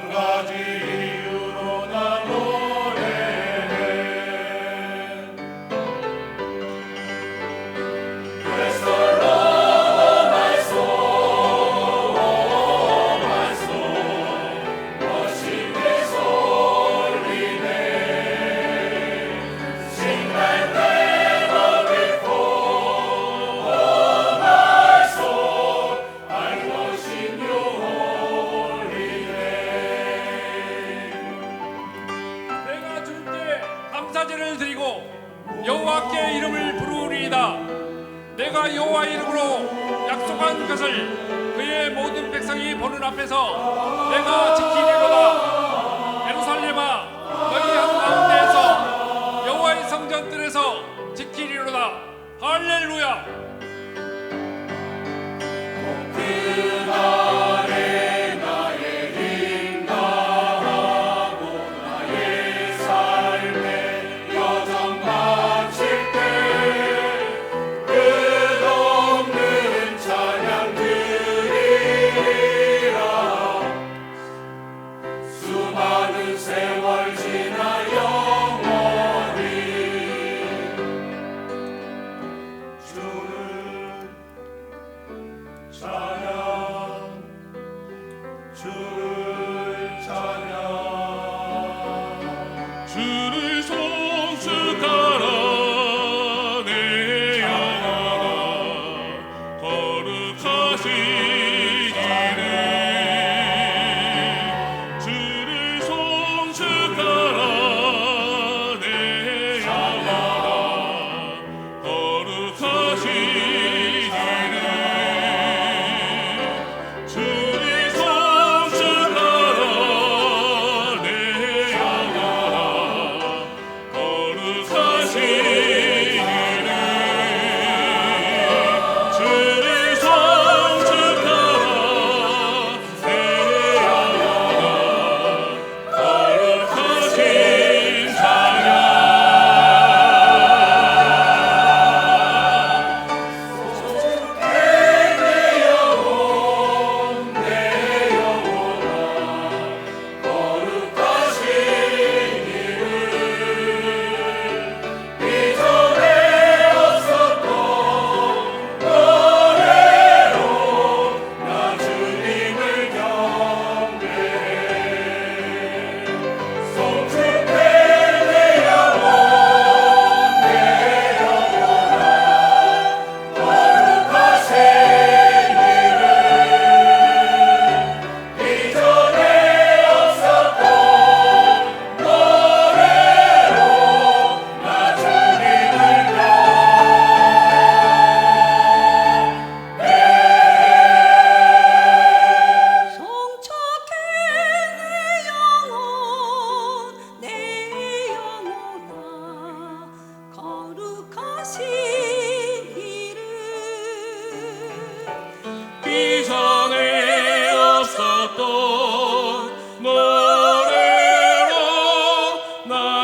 God is 감사를 드리고 여호와께 이름을 부르리이다. 내가 여호와 이름으로 약속한 것을 그의 모든 백성이 보는 앞에서 내가 지키리로다. 예루살렘아 너희 한 가운데에서 여호와의 성전들에서 지키리로다. 할렐루야.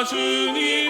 주님